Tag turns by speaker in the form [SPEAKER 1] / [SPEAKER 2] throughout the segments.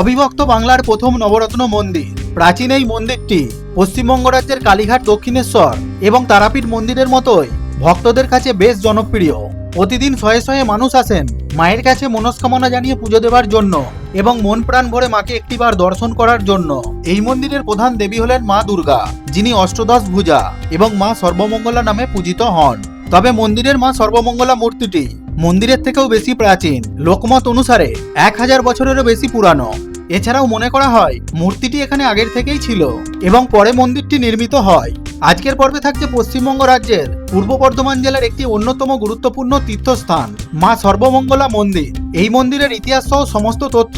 [SPEAKER 1] অবিভক্ত বাংলার প্রথম নবরত্ন মন্দির। প্রাচীন এই মন্দিরটি পশ্চিমবঙ্গ রাজ্যের কালীঘাট, দক্ষিণেশ্বর এবং তারাপীঠ মন্দিরের মতোই ভক্তদের কাছে বেশ জনপ্রিয়। প্রতিদিন শয়ে শয়ে মানুষ আসেন মায়ের কাছে মনস্কামনা জানিয়ে পুজো দেওয়ার জন্য এবং মন প্রাণ ভরে মাকে একটিবার দর্শন করার জন্য। এই মন্দিরের প্রধান দেবী হলেন মা দুর্গা, যিনি অষ্টদশ ভুজা এবং মা সর্বমঙ্গলা নামে পূজিত হন। তবে মন্দিরের মা সর্বমঙ্গলা মূর্তিটি মন্দিরের থেকেও বেশি প্রাচীন। লোকমত অনুসারে এক হাজার বছরেরও বেশি পুরানো। এছাড়াও মনে করা হয়, মূর্তিটি এখানে আগের থেকেই ছিল এবং পরে মন্দিরটি নির্মিত হয়। আজকের পর্বে থাকছে পশ্চিমবঙ্গ রাজ্যের পূর্ব বর্ধমান জেলার একটি অন্যতম গুরুত্বপূর্ণ তীর্থস্থান, মা সর্বমঙ্গলা মন্দির। এই মন্দিরের ইতিহাস সহ সমস্ত তথ্য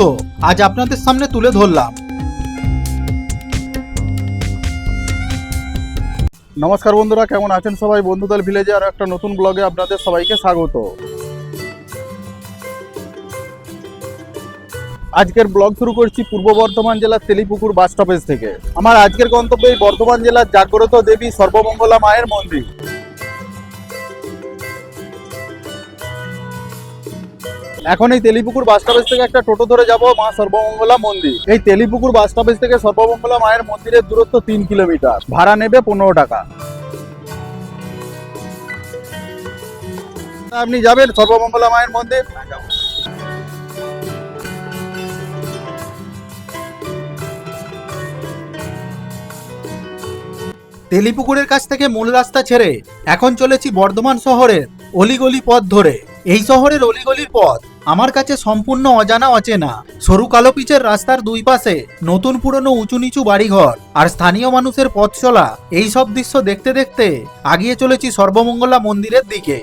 [SPEAKER 1] আজ আপনাদের সামনে তুলে ধরলাম।
[SPEAKER 2] নমস্কার বন্ধুরা, কেমন আছেন সবাই? বন্ধুদল ভিলেজে আর একটা নতুন ব্লগে আপনাদের সবাইকে স্বাগত। আজকের ব্লগ শুরু করছি পূর্ব বর্ধমান জেলার তেলিপুকুর বাস স্টপেজ থেকে। আমার আজকের গন্তব্য এই বর্ধমান জেলার জাগ্রত দেবী সর্বমঙ্গলা মায়ের মন্দির। এখন এই তেলিপুকুর বাস স্টপেজ থেকে একটা টোটো ধরে যাব মা সর্বমঙ্গলা মন্দির। এই তেলিপুকুর বাস স্টপেজ থেকে সর্বমঙ্গলা মায়ের মন্দিরের দূরত্ব তিন কিলোমিটার। ভাড়া নেবে পনেরো টাকা। আপনি যাবেন সর্বমঙ্গলা মায়ের মন্দির?
[SPEAKER 1] তেলিপুকুরের কাছ থেকে মূল রাস্তা ছেড়ে এখন চলেছি বর্ধমান শহরের অলিগলি পথ ধরে। এই শহরের অলিগলি পথ আমার কাছে সম্পূর্ণ অজানা অচেনা। সরু কালো পিচের রাস্তার দুই পাশে নতুন পুরনো উঁচু নিচু বাড়িঘর আর স্থানীয় মানুষের পথ চলা, এই সব দৃশ্য দেখতে দেখতে আগিয়ে চলেছি সর্বমঙ্গলা মন্দিরের দিকে।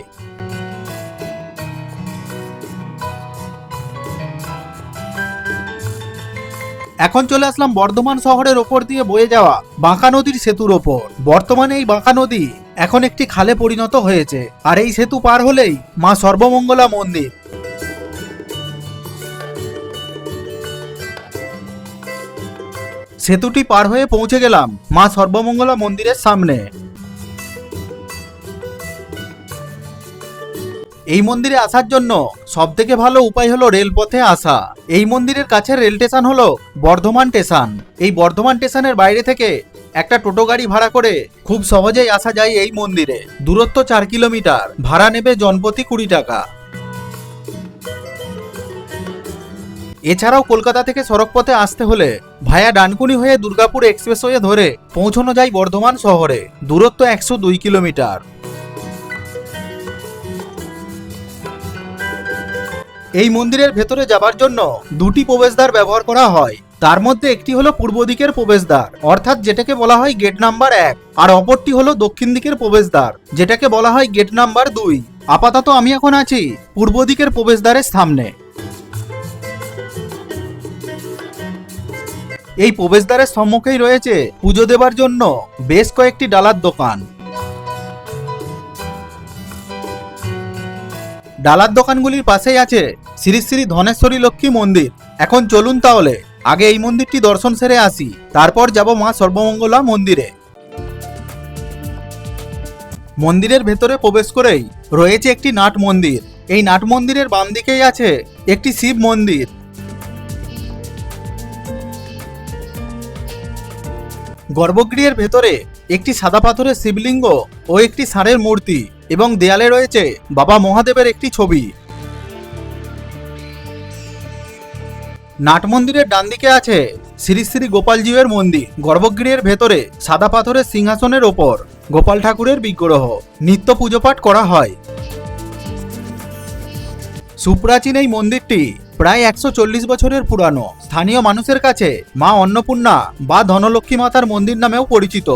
[SPEAKER 1] এখন চলে আসলাম বর্ধমান শহরের ওপর দিয়ে বয়ে যাওয়া বাঁকা নদীর সেতুর ওপর। বর্তমানে এই বাঁকা নদী এখন একটি খালে পরিণত হয়েছে, আর এই সেতু পার হলেই মা সর্বমঙ্গলা মন্দির। সেতুটি পার হয়ে পৌঁছে গেলাম মা সর্বমঙ্গলা মন্দিরের সামনে। এই মন্দিরে আসার জন্য সব থেকে ভালো উপায় হলো রেলপথে আসা। এই মন্দিরের কাছের রেল স্টেশন হলো বর্ধমান স্টেশন। এই বর্ধমান স্টেশনের বাইরে থেকে একটা টোটো গাড়ি ভাড়া করে খুব সহজেই আসা যায় এই মন্দিরে। দূরত্ব চার কিলোমিটার। ভাড়া নেবে জনপ্রতি কুড়ি টাকা। এছাড়াও কলকাতা থেকে সড়কপথে আসতে হলে ভায়া ডানকুনি হয়ে দুর্গাপুর এক্সপ্রেসওয়ে ধরে পৌঁছানো যায় বর্ধমান শহরে। দূরত্ব একশো দুই কিলোমিটার। এই মন্দিরের ভেতরে যাবার জন্য দুটি প্রবেশদ্বার ব্যবহার করা হয়। তার মধ্যে একটি হলো পূর্ব দিকের প্রবেশদ্বার, অর্থাৎ যেটাকে বলা হয় গেট নাম্বার এক, আর অপরটি হলো দক্ষিণ দিকের প্রবেশদ্বার, যেটাকে বলা হয় গেট নাম্বার দুই। আপাতত আমি এখন আছি পূর্ব দিকের প্রবেশদ্বারের সামনে। এই প্রবেশদ্বারের সম্মুখেই রয়েছে পুজো দেবার জন্য বেশ কয়েকটি ডালার দোকান। ডালার দোকানগুলির পাশেই আছে শ্রী শ্রী ধনেশ্বরী লক্ষ্মী মন্দির। এখন চলুন তাহলে, আগে এই মন্দিরটি দর্শন সেরে আসি, তারপর যাব মা সর্বমঙ্গলা মন্দিরে। মন্দিরের ভেতরে প্রবেশ করেই রয়েছে একটি নাট মন্দির। এই নাট মন্দিরের বাম দিকেই আছে একটি শিব মন্দির। গর্ভগৃহের ভেতরে একটি সাদা পাথরের শিবলিঙ্গ ও একটি ষাঁড়ের মূর্তি এবং দেয়ালে রয়েছে বাবা মহাদেবের একটি ছবি। নাট মন্দিরের ডান দিকে আছে শ্রী শ্রী গোপালজীবের মন্দির, গর্ভগৃহের ভেতরে সাদা পাথরের সিংহাসনের ওপর। গোপাল ঠাকুরের বিগ্রহ, নিত্য পুজোপাঠ করা হয়। সুপ্রাচীন এই মন্দিরটি প্রায় একশো চল্লিশ বছরের পুরানো। স্থানীয় মানুষের কাছে মা অন্নপূর্ণা বা ধনলক্ষ্মী মাতার মন্দির নামেও পরিচিত।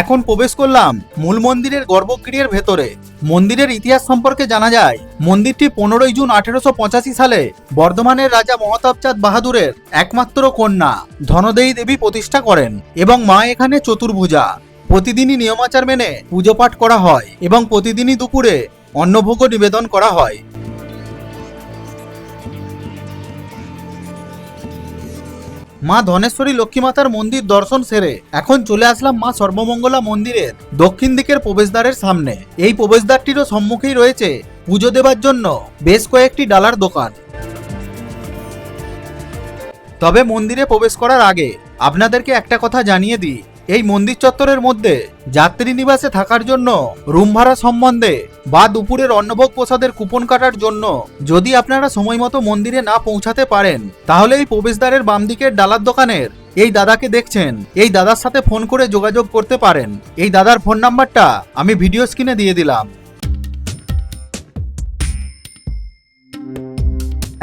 [SPEAKER 1] এখন প্রবেশ করলাম মূল মন্দিরের গর্ভগৃহের ভেতরে। মন্দিরের ইতিহাস সম্পর্কে জানা যায়, মন্দিরটি পনেরোই জুন আঠেরোশো পঁচাশি সালে বর্ধমানের রাজা মহতাবচাঁদ বাহাদুরের একমাত্র কন্যা ধনদেয়ী দেবী প্রতিষ্ঠা করেন এবং মা এখানে চতুর্ভুজা। প্রতিদিনই নিয়মাচার মেনে পুজো পাঠ করা হয় এবং প্রতিদিনই দুপুরে অন্নভোগ নিবেদন করা হয়। মা ধনেশ্বরী লক্ষ্মীমাতার মন্দির দর্শন সেরে এখন চলে আসলাম মা সর্বমঙ্গলা মন্দিরের দক্ষিণ দিকের প্রবেশদ্বারের সামনে। এই প্রবেশদ্বারটিরও সম্মুখেই রয়েছে পুজো দেবার জন্য বেশ কয়েকটি ডালার দোকান। তবে মন্দিরে প্রবেশ করার আগে আপনাদেরকে একটা কথা জানিয়ে দিই। এই মন্দির চত্বরের মধ্যে যাত্রী নিবাসে থাকার জন্য রুম ভাড়া সম্বন্ধে বা দুপুরের অন্নভোগ প্রসাদের কুপন কাটার জন্য যদি আপনারা সময় মতো মন্দিরে না পৌঁছাতে পারেন, তাহলে এই প্রবেশদ্বারের বাম দিকের ডালার দোকানের এই দাদাকে দেখছেন। এই দাদার সাথে ফোন করে যোগাযোগ করতে পারেন। এই দাদার ফোন নাম্বারটা আমি ভিডিও স্ক্রিনে দিয়ে দিলাম।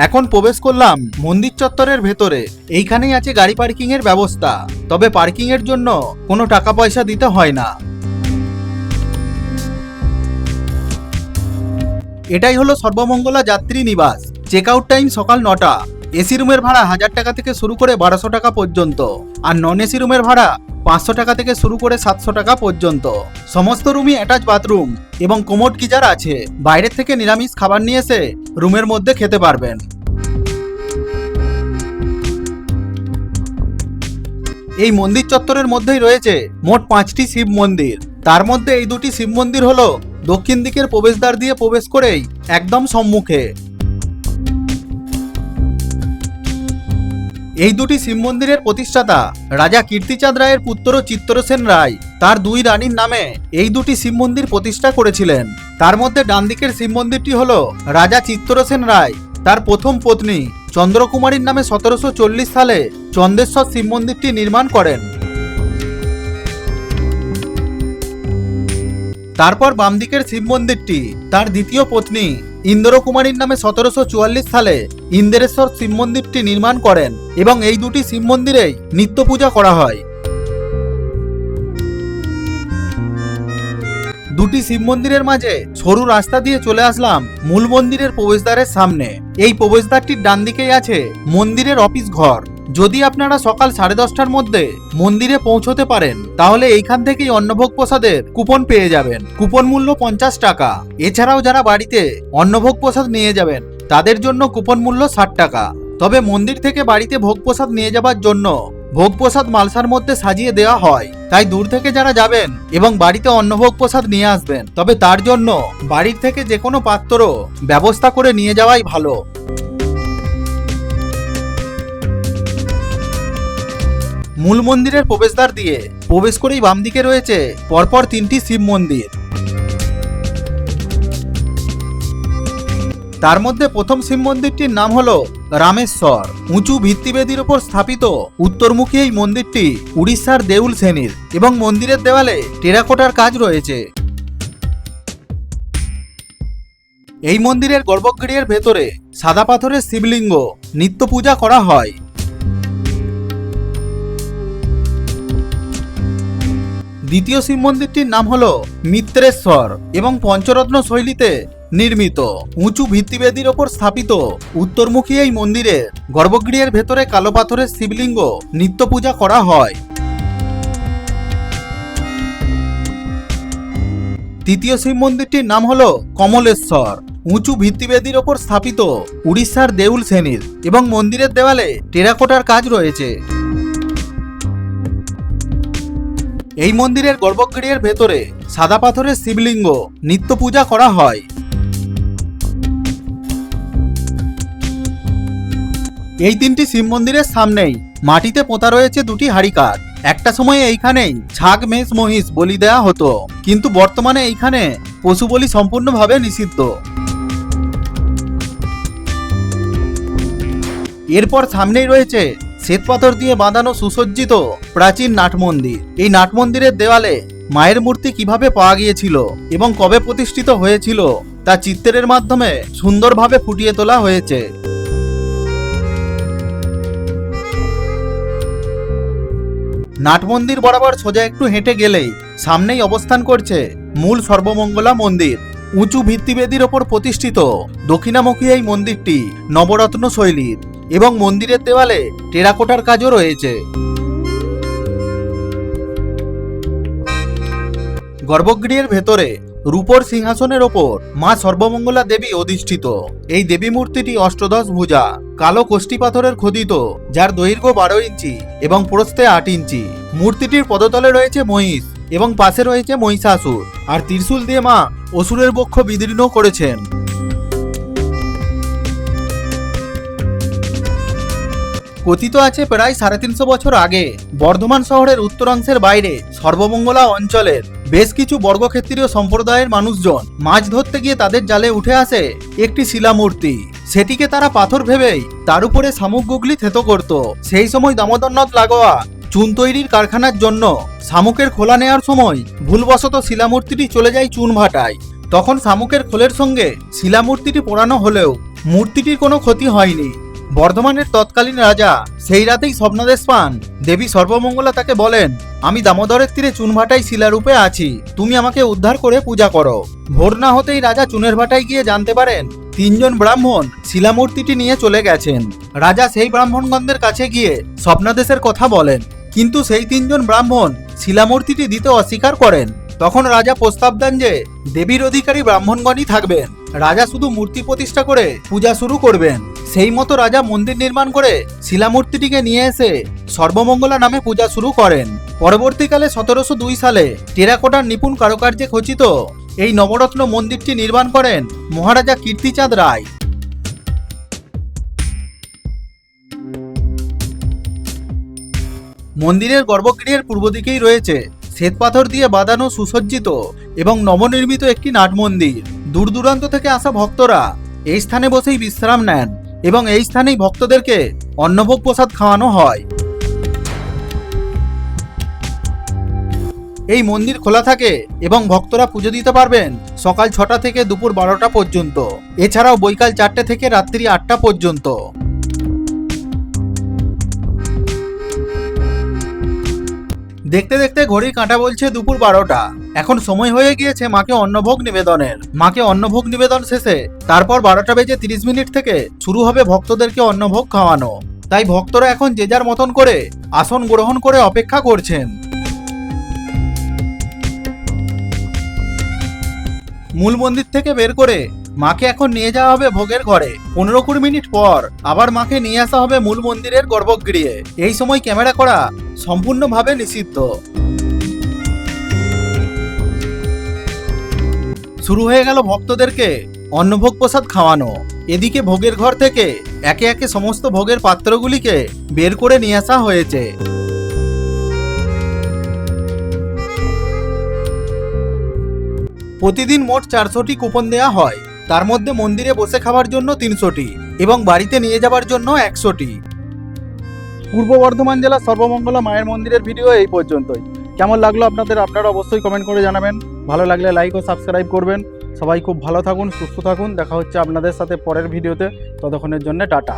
[SPEAKER 1] এখন প্রবেশ করলাম মন্দির চত্বরের ভেতরে। এইখানেই আছে গাড়ি পার্কিং এর ব্যবস্থা। তবে পার্কিং এর জন্য কোনো টাকা পয়সা দিতে হয় না। এটাই হলো সর্বমঙ্গলা যাত্রী নিবাস। চেক আউট টাইম সকাল নটা। এসি রুমের ভাড়া হাজার টাকা থেকে শুরু করে বারোশো টাকা পর্যন্ত। আর নন এসি রুমের ভাড়া পাঁচশো টাকা থেকে শুরু করে সাতশো টাকা পর্যন্ত। সমস্ত রুমই অ্যাটাচ বাথরুম এবং কোমোড গিজার আছে। বাইরের থেকে নিরামিষ খাবার নিয়ে এসে রুমের মধ্যে খেতে পারবেন। এই মন্দির চত্বরের মধ্যেই রয়েছে মোট পাঁচটি শিব মন্দির। তার মধ্যে এই দুটি শিব মন্দির হলো দক্ষিণ দিকের প্রবেশদ্বার দিয়ে প্রবেশ করেই একদম সম্মুখে। এই দুটি শিব মন্দিরের প্রতিষ্ঠাতা রাজা কীর্তিচাঁদ রায়ের পুত্র চিত্তরসেন রায়, তার দুই রানীর নামে এই দুটি শিব মন্দির প্রতিষ্ঠা করেছিলেন। তার মধ্যে ডান দিকের শিব মন্দিরটি হল রাজা চিত্তরসেন রায়, তার প্রথম পত্নী চন্দ্রকুমারীর নামে সতেরোশো চল্লিশ সালে চন্দেশ্বর শিব মন্দিরটি নির্মাণ করেন। তারপর বামদিকের শিব মন্দিরটি তার দ্বিতীয় পত্নী ইন্দ্রকুমারীর নামে সতেরোশো চুয়াল্লিশ সালে ইন্দ্রেশ্বর শিব মন্দিরটি নির্মাণ করেন এবং এই দুটি শিব মন্দিরেই নিত্য পূজা করা হয়। দুটি শিব মন্দিরের মাঝে সরু রাস্তা দিয়ে চলে আসলাম মূল মন্দিরের প্রবেশদ্বারের সামনে। এই প্রবেশদ্বারটির ডান দিকেই আছে মন্দিরের অফিস ঘর। যদি আপনারা সকাল সাড়ে দশটার মধ্যে মন্দিরে পৌঁছতে পারেন, তাহলে এইখান থেকেই অন্নভোগ প্রসাদের কুপন পেয়ে যাবেন। কুপন মূল্য পঞ্চাশ টাকা। এছাড়াও যারা বাড়িতে অন্নভোগ প্রসাদ নিয়ে যাবেন, তাদের জন্য কুপন মূল্য ষাট টাকা। তবে মন্দির থেকে বাড়িতে ভোগ প্রসাদ নিয়ে যাবার জন্য ভোগ প্রসাদ মালসার মধ্যে সাজিয়ে দেওয়া হয়। তাই দূর থেকে যারা যাবেন এবং বাড়িতে অন্নভোগ প্রসাদ নিয়ে আসবেন, তবে তার জন্য বাড়ির থেকে যে কোনো পাত্র ব্যবস্থা করে নিয়ে যাওয়াই ভালো। মূল মন্দিরের প্রবেশদ্বার দিয়ে প্রবেশ করেই বাম দিকে রয়েছে পরপর তিনটি শিব মন্দির। তার মধ্যে প্রথম শিব মন্দিরটির নাম হলো রামেশ্বর। উঁচু ভিত্তিবেদির ওপর স্থাপিত উত্তরমুখী এই মন্দিরটি উড়িষ্যার দেউল শ্রেণির এবং মন্দিরের দেওয়ালে টেরাকোটার কাজ রয়েছে। এই মন্দিরের গর্ভগৃহের ভেতরে সাদা পাথরের শিবলিঙ্গ, নিত্য পূজা করা হয়। দ্বিতীয় শিব মন্দিরটির নাম হল মিত্রেশ্বর এবং পঞ্চরত্ন শৈলীতে নির্মিত। উঁচু ভিত্তিবেদির ওপর স্থাপিত। উত্তরমুখী এই মন্দিরে গর্ভগৃহের ভেতরে কালো পাথরের শিবলিঙ্গ নিত্য পূজা করা হয়। তৃতীয় শিব মন্দিরটির নাম হল কমলেশ্বর। উঁচু ভিত্তিবেদির ওপর স্থাপিত উড়িষ্যার দেউল শ্রেণির এবং মন্দিরের দেওয়ালে টেরাকোটার কাজ রয়েছে। এই মন্দিরের গর্ভগৃহের ভেতরে সাদা পাথরের শিবলিঙ্গ, নিত্য পূজা করা হয়। এই তিনটি শিব মন্দিরের সামনেই মাটিতে পোতা রয়েছে দুটি হাড়িকাঠ একটা সময়ে এইখানেই ছাগ মেষ, মহিষ বলি দেয়া হতো, কিন্তু বর্তমানে এইখানে পশু বলি সম্পূর্ণভাবে নিষিদ্ধ। এরপর সামনেই রয়েছে শ্বেতপাথর দিয়ে বাঁধানো সুসজ্জিত প্রাচীন নাট মন্দির এই নাট মন্দিরের দেওয়ালে মায়ের মূর্তি কীভাবে পাওয়া গিয়েছিল এবং কবে প্রতিষ্ঠিত হয়েছিল, তা চিত্রের মাধ্যমে সুন্দরভাবে ফুটিয়ে তোলা হয়েছে। নাট মন্দির বরাবর সোজা একটু হেঁটে গেলেই সামনেই অবস্থান করছে মূল সর্বমঙ্গলা মন্দির। উঁচু ভিত্তিবেদির ওপর প্রতিষ্ঠিত দক্ষিণামুখী এই মন্দিরটি নবরত্ন শৈলীর। এবং মন্দিরের দেওয়ালে টেরাকোটার কাজও রয়েছে। গর্ভগৃহের ভেতরে রূপর সিংহাসনের ওপর মা সর্বমঙ্গলা দেবী অধিষ্ঠিত। এই দেবী মূর্তিটি অষ্টদশ ভুজা, কালো কোষ্টি পাথরের খোদিত, যার দৈর্ঘ্য বারো ইঞ্চি এবং প্রস্থে আট ইঞ্চি। মূর্তিটির পদতলে রয়েছে মহিষ এবং পাশে রয়েছে মহিষাসুর। আর ত্রিশূল দিয়ে মা অসুরের বক্ষ বিদীর্ণ করেছেন। কথিত আছে প্রায় সাড়ে তিনশো বছর আগে। বর্ধমান শহরের উত্তরাংশের বাইরে, সর্বমঙ্গলা অঞ্চলের বেশ কিছু বর্গক্ষেত্রীয় সম্প্রদায়ের মানুষজন মাছ ধরতে গিয়ে তাদের জালে উঠে আসে একটি শিলামূর্তি। সেটিকে তারা পাথর ভেবেই তার উপরে শামুক গুগলি থেতো করত। সেই সময় দামোদর নদ লাগোয়া চুন তৈরির কারখানার জন্য শামুকের খোলা নেওয়ার সময় ভুলবশত শিলামূর্তিটি চলে যায় চুন ভাটায়। তখন শামুকের খোলের সঙ্গে শিলামূর্তিটি পোড়ানো হলেও মূর্তিটির কোনো ক্ষতি হয়নি। বর্ধমানের তৎকালীন রাজা সেই রাতেই স্বপ্নাদেশ পান। দেবী সর্বমঙ্গলা তাকে বলেন, আমি দামোদরের তীরে চুনভাটায় শিলারূপে আছি। তুমি আমাকে উদ্ধার করে পূজা করো। ভোর না হতেই রাজা চুনের ভাটায় গিয়ে জানতে পারেন, তিনজন ব্রাহ্মণ শিলামূর্তিটি নিয়ে চলে গেছেন। রাজা সেই ব্রাহ্মণগণদের কাছে গিয়ে স্বপ্নাদেশের কথা বলেন, কিন্তু সেই তিনজন ব্রাহ্মণ শিলামূর্তিটি দিতে অস্বীকার করেন। তখন রাজা প্রস্তাব দেন যে, দেবীর অধিকারী ব্রাহ্মণগণই থাকবেন। রাজা শুধু মূর্তি প্রতিষ্ঠা করে পূজা শুরু করবেন। সেই মতো রাজা মন্দির নির্মাণ করে শিলামূর্তিটিকে নিয়ে এসে সর্বমঙ্গলা নামে পূজা শুরু করেন। পরবর্তীকালে সতেরোশো দুই সালে টেরাকোটার নিপুণ কারুকার্যে খচিত এই নবরত্ন মন্দিরটি নির্মাণ করেন মহারাজা কীর্তিচাঁদ রায়। মন্দিরের গর্ভগৃহের পূর্ব দিকেই রয়েছে শ্বেতপাথর দিয়ে বাঁধানো সুসজ্জিত এবং নবনির্মিত একটি নাট মন্দির। দূর দূরান্ত থেকে আসা ভক্তরা এই স্থানে বসেই বিশ্রাম নেন। এবং এই স্থানেই ভক্তদেরকে অন্নভোগ প্রসাদ খাওয়ানো হয়। এই মন্দির খোলা থাকে এবং ভক্তরা পুজো দিতে পারবেন সকাল ছটা থেকে দুপুর বারোটা পর্যন্ত। এছাড়াও বৈকাল চারটে থেকে রাত্রি আটটা পর্যন্ত। দেখতে দেখতে ঘড়ির কাঁটা বলছে দুপুর বারোটা। এখন সময় হয়ে গিয়েছে মাকে অন্নভোগ নিবেদনের। মাকে অন্নভোগ নিবেদন শেষে তারপর বারোটা বেজে তিরিশ মিনিট থেকে শুরু হবে ভক্তদেরকে অন্নভোগ খাওয়ানো। তাই ভক্তরা এখন যে যার মতন করে আসন গ্রহণ করে অপেক্ষা করছেন। মূল মন্দির থেকে বের করে মাকে এখন নিয়ে যাওয়া হবে ভোগের ঘরে। পনেরো কুড়ি মিনিট পর আবার মাকে নিয়ে আসা হবে মূল মন্দিরের গর্ভগৃহে। এই সময় ক্যামেরা করা সম্পূর্ণভাবে নিষিদ্ধ। শুরু হয়ে গেল ভক্তদেরকে অন্নভোগ প্রসাদ খাওয়ানো। এদিকে ভোগের ঘর থেকে একে একে সমস্ত ভোগের পাত্রগুলিকে বের করে নিয়ে আসা হয়েছে। প্রতিদিন মোট চারশোটি কুপন দেওয়া হয়। তার মধ্যে মন্দিরে বসে খাওয়ার জন্য তিনশোটি এবং বাড়িতে নিয়ে যাবার জন্য একশোটি।
[SPEAKER 2] পূর্ব বর্ধমান জেলার সর্বমঙ্গলা মায়ের মন্দিরের ভিডিও এই পর্যন্তই। কেমন লাগল আপনাদের আপনারা অবশ্যই কমেন্ট করে জানাবেন। ভালো লাগলে লাইক ও সাবস্ক্রাইব করবেন। সবাই খুব ভালো থাকুন, সুস্থ থাকুন। দেখা হচ্ছে আপনাদের সাথে পরের ভিডিওতে ততক্ষণের জন্য টাটা।